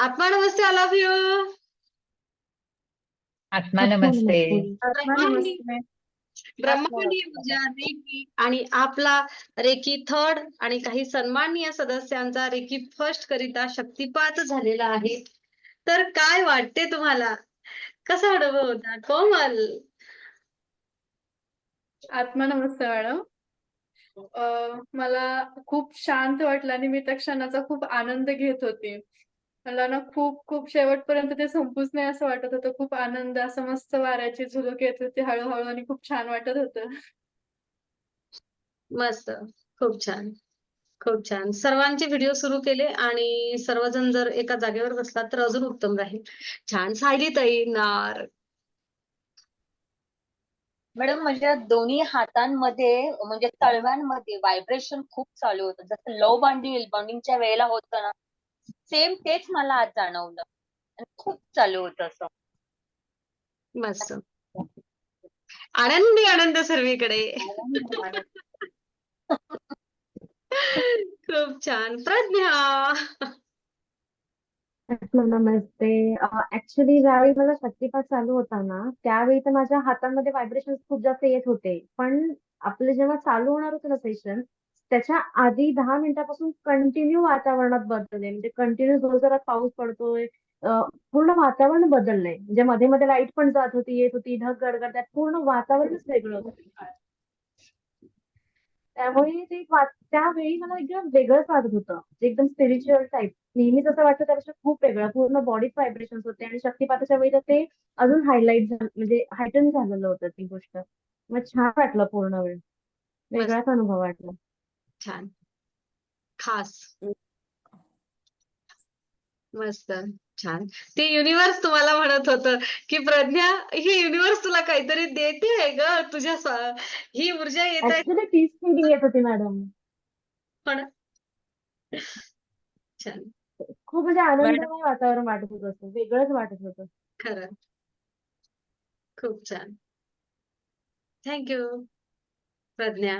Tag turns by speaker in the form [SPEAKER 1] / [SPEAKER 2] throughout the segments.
[SPEAKER 1] आत्मा नमस्ते all of you
[SPEAKER 2] आत्मा नमस्ते.
[SPEAKER 1] ब्रह्मांडीय ऊर्जा रेकी आणि आपला रेकी थर्ड आणि काही सन्माननीय सदस्यांचा रेकी फर्स्ट करिता शक्तिपात झालेला आहे. तर काय वाटते तुम्हाला? कसा अनुभव होता? कोमल.
[SPEAKER 3] आत्मा नमस्ते मॅडम. अ, मला खूप शांत वाटलं आणि मी त्या क्षणाचा खूप आनंद घेत होते. मला ना खूप खूप शेवटपर्यंत ते संपूच नाही असं वाटत होतं. खूप आनंद असं मस्त वाऱ्याची झुळूक येत होती. हळूहळू आणि खूप छान वाटत होतं.
[SPEAKER 1] मस्त. खूप छान. खूप छान. सर्वांचे व्हिडिओ सुरू केले आणि सर्वजण जर एका जागेवर बसलात तर अजून उत्तम राहील. छान सायली ताई नार.
[SPEAKER 4] मॅडम माझ्या दोन्ही हातांमध्ये म्हणजे तळव्यांमध्ये व्हायब्रेशन खूप चालू होतं. जसं लव बॉन्डिंग बॉन्डिंगच्या वेळेला होतं ना सेम तेच मला आज जाणवलं. आणि खूप चालू होतं असं.
[SPEAKER 1] मस्त. आनंदी आनंद सर्वीकडे. खूप छान. प्रज्ञा.
[SPEAKER 5] नमस्ते. ऍक्च्युली ज्यावेळी मला शक्तिपात चालू होता ना त्यावेळी तर माझ्या हातांमध्ये व्हायब्रेशन खूप जास्त येत होते. पण आपलं जेव्हा चालू होणार होतं ना सेशन त्याच्या आधी दहा मिनिटापासून कंटिन्यू वातावरणात बदलले म्हणजे कंटिन्यू जोरजोरात पाऊस पडतोय. पूर्ण वातावरण बदललंय. म्हणजे मध्ये मध्ये लाइट पण जात होती येत होती ढग गडगडतात. पूर्ण वातावरणच वेगळं होतं. त्यामुळे ते त्यावेळी मला एकदम वेगळंच वाटत होतं. एकदम स्पिरिच्युअल टाईप नेहमीच असं वाटतं त्यापेक्षा खूप वेगळं. पूर्ण बॉडीत व्हायब्रेशन्स होते आणि शक्तिपाताच्या वेळी तर ते अजून हायलाईट झालं म्हणजे हायटन झालेलं होतं ती गोष्ट. मग छान वाटलं पूर्ण वेळ. वेगळाच अनुभव वाटला.
[SPEAKER 1] छान. खास. मस्त. छान. ते युनिव्हर्स तुम्हाला म्हणत होतं की प्रज्ञा ही युनिव्हर्स तुला काहीतरी देते ग. तुझ्या ही ऊर्जा येत आहे.
[SPEAKER 5] तीच फिलिंग येत होती मॅडम
[SPEAKER 1] पण छान.
[SPEAKER 5] खूप म्हणजे आनंदमय वातावरण वाटत होतं असं. वेगळंच वाटत होतं.
[SPEAKER 1] खरं. खूप छान. Thank you Pragya.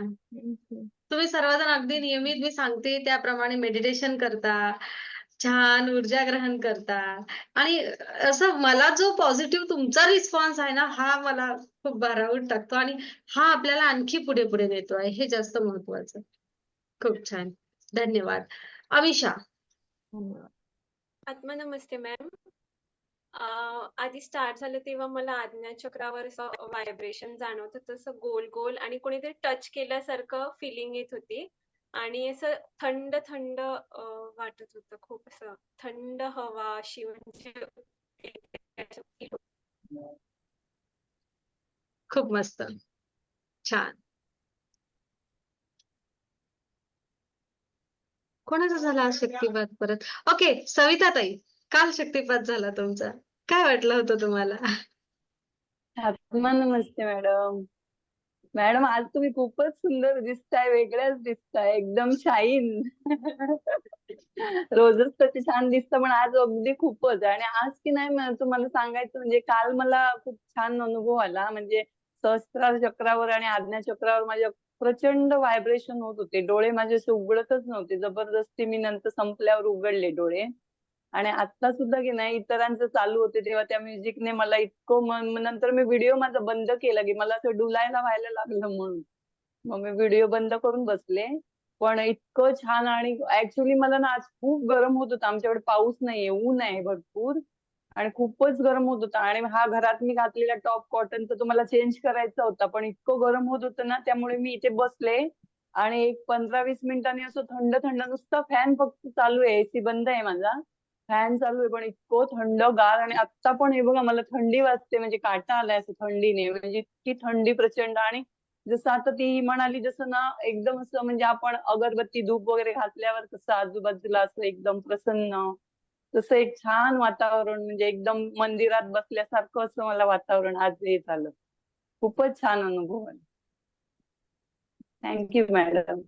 [SPEAKER 1] तुम्ही सर्वजण अगदी नियमित मी सांगते त्याप्रमाणे मेडिटेशन करता छान ऊर्जा ग्रहण करता. आणि असं मला जो पॉझिटिव्ह तुमचा रिस्पॉन्स आहे ना हा मला खूप भारावून टाकतो आणि हा आपल्याला आणखी पुढे पुढे नेतो आहे. हे जास्त महत्वाचं. खूप छान. धन्यवाद.
[SPEAKER 5] अमिषा
[SPEAKER 6] आत्मा नमस्ते मॅम आधी स्टार्ट झालं तेव्हा मला आज्ञा चक्रावर असं व्हायब्रेशन जाणवत होतं असं गोल गोल आणि कोणीतरी टच केल्यासारखं फिलिंग येत होती. आणि असं थंड थंड वाटत होतं खूप असं. थंड हवा अशी म्हणजे
[SPEAKER 1] खूप मस्त. छान. कोणाचा झाला शक्तिवाद परत? ओके सविता ताई काल शक्तिपात झाला तुमचा. काय वाटलं होतं तुम्हाला?
[SPEAKER 7] आत्मा नमस्ते मॅडम. मॅडम आज तुम्ही खूपच सुंदर दिसताय वेगळ्याच दिसताय एकदम शाईन. रोजच तसे छान दिसतं पण आज अगदी खूपच. आणि आज की नाही तुम्हाला सांगायचं म्हणजे काल मला खूप छान अनुभव आला. म्हणजे सहस्त्रार चक्रावर आणि आज्ञा चक्रावर माझ्या प्रचंड व्हायब्रेशन होत होते. डोळे माझे असे उघडतच नव्हते. जबरदस्ती मी नंतर संपल्यावर उघडले डोळे. आणि आता सुद्धा की नाही इतरांचं चालू होते तेव्हा त्या म्युझिकने मला इतकं मन नंतर मी व्हिडिओ माझा बंद केला की मला असं डुलायला व्हायला लागलं म्हणून. मग मी व्हिडिओ बंद करून बसले. पण इतकं छान आणि ऍक्च्युली मला ना आज खूप गरम होत होतं. आमच्याकडे पाऊस नाहीये ऊन आहे भरपूर. आणि खूपच गरम होत होता. आणि हा घरात मी घातलेला टॉप कॉटनचा तो मला चेंज करायचा होता. पण इतकं गरम होत होतं ना त्यामुळे मी इथे बसले. आणि एक पंधरा वीस मिनिटांनी असं थंड थंड नुसतं फॅन फक्त चालू आहे. एसी बंद आहे माझा. फॅन चालू आहे पण इतकं थंड गार आणि आता पण हे बघा मला थंडी वाजते म्हणजे काटा आलाय असं थंडीने म्हणजे इतकी थंडी प्रचंड आणि जसं आता ती म्हणाली जसं ना एकदम असं म्हणजे आपण अगरबत्ती धूप वगैरे घातल्यावर कसं आजूबाजूला असं एकदम प्रसन्न तसं एक छान वातावरण म्हणजे एकदम मंदिरात बसल्यासारखं असं मला वातावरण आज हे झालं. खूपच छान अनुभव आला थँक्यू मॅडम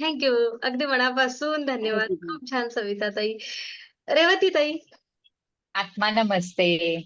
[SPEAKER 1] थँक्यू अगदी मनापासून धन्यवाद. खूप छान सविता ताई. रेवती ताई.
[SPEAKER 2] आत्मा नमस्ते.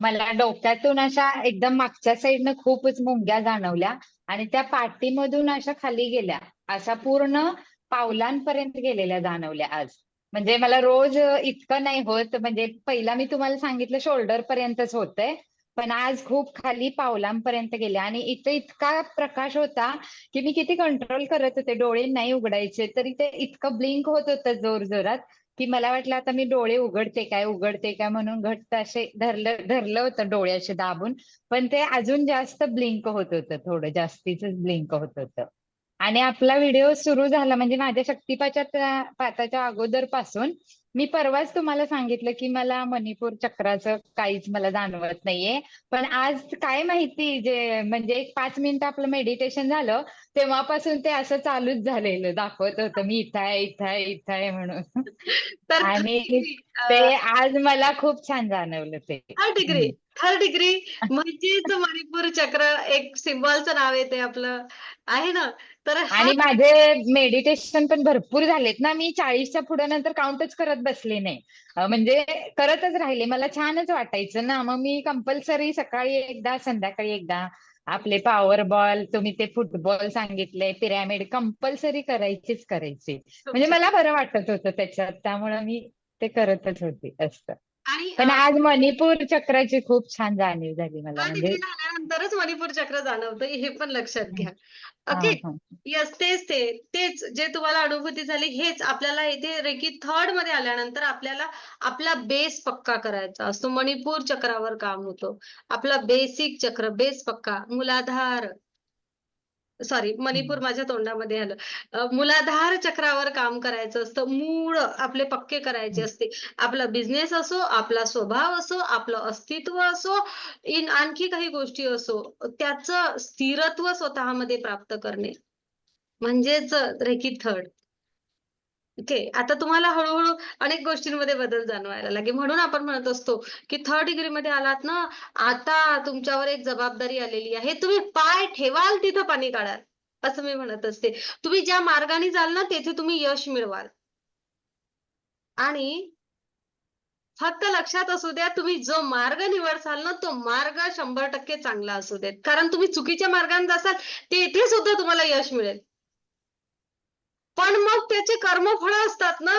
[SPEAKER 2] मला डोक्यातून अशा एकदम मागच्या साईडनं खूपच मुंग्या जाणवल्या आणि त्या पाठीमधून अशा खाली गेल्या. असा पूर्ण पावलांपर्यंत गेलेल्या जाणवल्या आज. म्हणजे मला रोज इतकं नाही होत. म्हणजे पहिला मी तुम्हाला सांगितलं शोल्डर पर्यंतच होतंय. पण आज खूप खाली पावलांपर्यंत गेले. आणि इथं इतका प्रकाश होता की मी किती कंट्रोल करत होते. डोळे नाही उघडायचे. तरी ते इतकं ब्लिंक होत होतं जोर जोरात की मला वाटलं आता मी डोळे उघडते काय उघडते काय म्हणून घट्ट असे धरलं धरलं होतं डोळ्याचे दाबून. पण ते अजून जास्त ब्लिंक होत होतं. थोडं जास्तीच ब्लिंक होत होतं. आणि आपला व्हिडिओ सुरू झाला. म्हणजे माझ्या शक्तिपाच्या पाताच्या अगोदरपासून मी परवाच तुम्हाला सांगितलं की मला मणिपूर चक्राचं काहीच मला जाणवत नाहीये. पण आज काय माहिती जे म्हणजे एक पाच मिनिटं आपलं मेडिटेशन झालं तेव्हापासून ते असं चालूच झालेलं दाखवत होतं मी इथं आहे इथं आहे इथं आहे म्हणून.
[SPEAKER 1] तर
[SPEAKER 2] आणि ते आज मला खूप छान जाणवलं ते.
[SPEAKER 1] थर्ड डिग्री थर्ड डिग्री म्हणजेच मणिपूर चक्र एक सिम्बॉलचं नाव आहे ते आपलं आहे ना? तर
[SPEAKER 2] आणि माझे मेडिटेशन पण भरपूर झालेत ना मी चाळीसच्या पुढे नंतर काउंटच करत बसले नाही. म्हणजे करतच राहिले मला छानच वाटायचं ना. मग मी कंपल्सरी सकाळी एकदा संध्याकाळी एकदा आपले पॉवर बॉल तुम्ही ते फुटबॉल सांगितले पिरॅमिड कंपल्सरी करायचीच करायची. म्हणजे मला बरं वाटत होतं त्याच्यात त्यामुळं मी ते करतच होते असं.
[SPEAKER 1] आणि
[SPEAKER 2] पण आज मणिपूर चक्राची खूप छान जाणीव झाली मला म्हणजे
[SPEAKER 1] झाल्यानंतरच मणिपूर चक्र जाणवतं हे पण लक्षात घ्या.
[SPEAKER 2] हा
[SPEAKER 1] ओके?
[SPEAKER 2] हा.
[SPEAKER 1] यस तेच ते तेच जे तुम्हाला अनुभूती झाली हेच. आपल्याला इथे रेकी थर्डमध्ये आल्यानंतर आपल्याला आपला बेस पक्का करायचा असतो. मणिपूर चक्रावर काम होतं. आपला बेसिक चक्र बेस पक्का मूलाधार. सॉरी मणिपूर माझ्या तोंडामध्ये आलं. मूलाधार चक्रावर काम करायचं असतं मूळ आपले पक्के करायचे असते. आपला बिझनेस असो आपला स्वभाव असो आपलं अस्तित्व असो इन आणखी काही गोष्टी असो त्याचं स्थिरत्व स्वतःमध्ये प्राप्त करणे. म्हणजेच रेकी थर्ड. ओके आता तुम्हाला हळूहळू अनेक गोष्टींमध्ये बदल जाणवायला लागेल. म्हणून आपण म्हणत असतो की थर्ड डिग्री मध्ये आलात ना आता तुमच्यावर एक जबाबदारी आलेली आहे. तुम्ही पाय ठेवाल तिथं पाणी काढाल असं मी म्हणत असते. तुम्ही ज्या मार्गाने जाल ना तेथे तुम्ही यश मिळवाल. आणि फक्त लक्षात असू द्या तुम्ही जो मार्ग निवडसाल ना तो मार्ग शंभर टक्के चांगला असू देत. कारण तुम्ही चुकीच्या मार्गाने जासाल तेथे सुद्धा तुम्हाला यश मिळेल. पण मग त्याचे कर्मफळ असतात ना.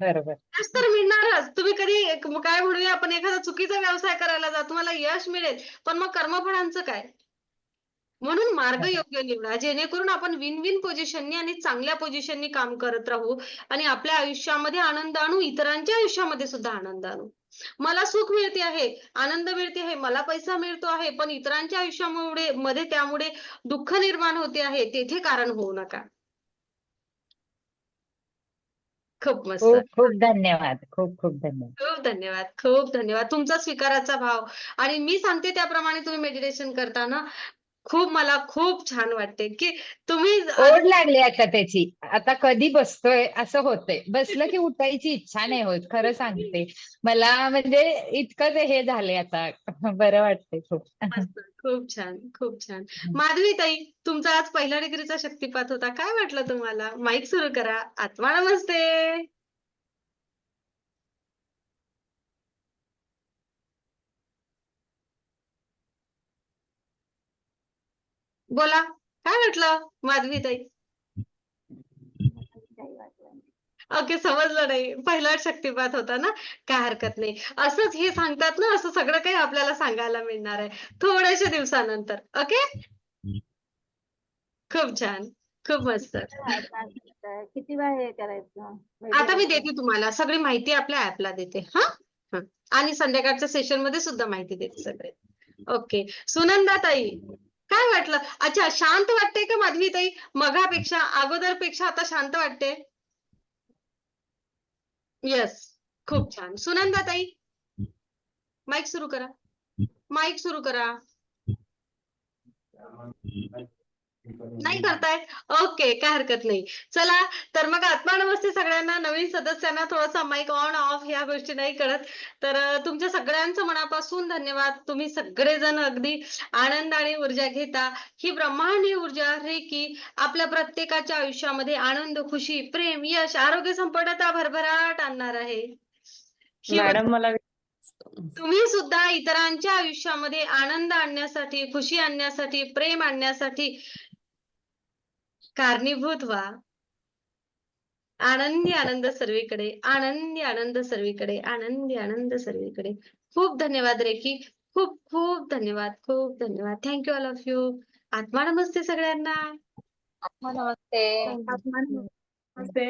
[SPEAKER 2] बरोबर.
[SPEAKER 1] यश तर मिळणारच. तुम्ही कधी काय म्हणूया आपण एखादा चुकीचा व्यवसाय करायला जा तुम्हाला यश मिळेल. पण मग कर्मफळांचं काय? म्हणून मार्ग. योग्य निवडा जेणेकरून आपण विन विन पोझिशननी आणि चांगल्या पोझिशननी काम करत राहू आणि आपल्या आयुष्यामध्ये आनंद आणू इतरांच्या आयुष्यामध्ये सुद्धा आनंद आणू. मला सुख मिळते आहे आनंद मिळते आहे मला पैसा मिळतो आहे पण इतरांच्या आयुष्यामुळे मध्ये त्यामुळे दुःख निर्माण होते आहे तेथे कारण होऊ नका. खूप मस्त.
[SPEAKER 2] खूप खूप धन्यवाद खूप खूप धन्यवाद.
[SPEAKER 1] खूप धन्यवाद खूप धन्यवाद. तुमचा स्वीकाराचा भाव. आणि मी सांगते त्याप्रमाणे तुम्ही मेडिटेशन करताना खूप मला खूप छान वाटते की तुम्ही
[SPEAKER 2] ओढ लागली आता त्याची. आता कधी बसतोय असं होतंय. बसलं की उठायची इच्छा नाही होत खरं सांगते. मला म्हणजे इतकं ते हे झालंय आता. बरं वाटतंय खूप.
[SPEAKER 1] खूप छान खूप छान. माधवी ताई तुमचा आज पहिल्या डिग्रीचा शक्तिपात होता. काय वाटलं तुम्हाला? माईक सुरू करा. आत्मा नमस्ते. बोला. काय वाटलं माधवी ताई. ओके समजलं नाही. पहिला शक्तिपात होता ना? काय हरकत नाही. असंच हे सांगतात ना असं सगळं काही आपल्याला सांगायला मिळणार आहे. थोड्याशा दिवसानंतर. ओके? खूप छान. खूप मस्त.
[SPEAKER 5] किती वेळ करायचं?
[SPEAKER 1] आता मी देते तुम्हाला. सगळी माहिती आपल्या ऍपला देते. हा? हा. आणि संध्याकाळच्या सेशनमध्ये सुद्धा माहिती देते सगळे. ओके. सुनंदा ताई काय वाटलं? अच्छा शांत वाटते का माधवी ताई? मगापेक्षा अगोदरपेक्षा आता शांत वाटते? येस खूप छान. सुनंदा ताई माईक सुरू करा. माईक सुरू करा. नाही करताय? ओके काय हरकत नाही. चला तर मग आत्मा नमस्ते सगळ्यांना नवीन सदस्यांना थोडासा माईक ऑन ऑफ ह्या गोष्टी नाही कळत तर तुमच्या सगळ्यांचं मनापासून धन्यवाद. तुम्ही सगळेजण अगदी आनंद आणि ऊर्जा घेता. ही ब्रह्मांडीय ऊर्जा रेकी आपल्या प्रत्येकाच्या आयुष्यामध्ये आनंद खुशी प्रेम यश आरोग्य संपन्नता भरभराट आणणार आहे.
[SPEAKER 8] मॅडम मला
[SPEAKER 1] तुम्ही सुद्धा इतरांच्या आयुष्यामध्ये आनंद आणण्यासाठी खुशी आणण्यासाठी प्रेम आणण्यासाठी कारणीभूत व्हा. आनंदी आनंद सर्वीकडे आनंदी आनंद सर्वीकडे आनंदी आनंद सर्वीकडे. खूप धन्यवाद रेखी. खूप खूप धन्यवाद खूप धन्यवाद. थँक्यू ऑल ऑफ यू आत्मा नमस्ते सगळ्यांना.
[SPEAKER 4] आत्मा नमस्ते.
[SPEAKER 3] नमस्ते.